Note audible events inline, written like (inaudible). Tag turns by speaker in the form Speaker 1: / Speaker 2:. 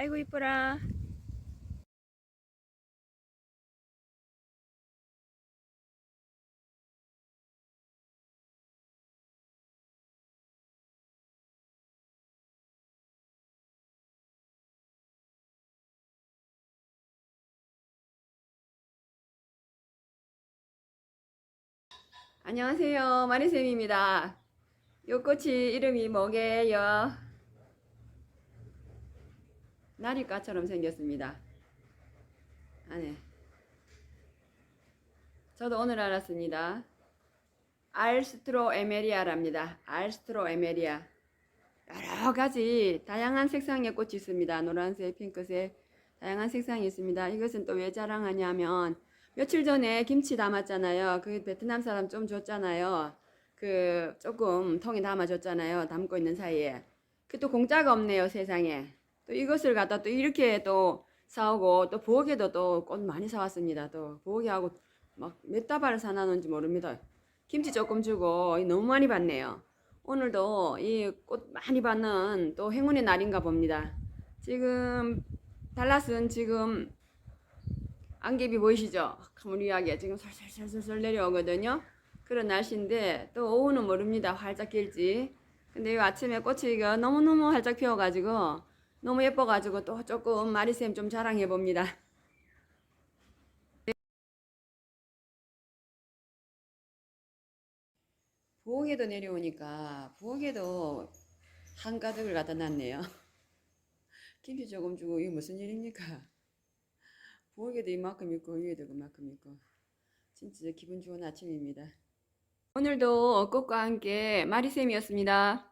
Speaker 1: 아이고 이뻐라. 안녕하세요. 마리쌤입니다. 요 꽃이 이름이 뭐게요? 나리과처럼 생겼습니다. 안에. 저도 오늘 알았습니다. 알스트로 에메리아랍니다. 알스트로 에메리아. 여러 가지 다양한 색상의 꽃이 있습니다. 노란색, 핑크색, 다양한 색상이 있습니다. 이것은 또 왜 자랑하냐면 며칠 전에 김치 담았잖아요. 그 베트남 사람 좀 줬잖아요. 그 조금 통에 담아줬잖아요. 담고 있는 사이에. 그 또 공짜가 없네요, 세상에. 또 이것을 갖다 또 이렇게 또 사오고 또 부엌에도 또 꽃 많이 사왔습니다. 또 부엌에하고 막 몇 다발을 사놨는지 모릅니다. 김치 조금 주고 너무 많이 받네요. 오늘도 이 꽃 많이 받는 또 행운의 날인가 봅니다. 지금 달랏은 지금 안개비 보이시죠? 가무리하게 지금 설설설설 내려오거든요. 그런 날씨인데 또 오후는 모릅니다. 활짝 길지. 근데 이 아침에 꽃이 너무너무 활짝 피어가지고 너무 예뻐가지고 또 조금 마리쌤 좀 자랑해 봅니다. 부엌에도 내려오니까 부엌에도 한가득을 갖다 놨네요. (laughs) 김치 조금 주고 이게 무슨 일입니까? 부엌에도 이만큼 있고 위에도 그만큼 있고 진짜 기분 좋은 아침입니다. 오늘도 꽃과 함께 마리쌤이었습니다.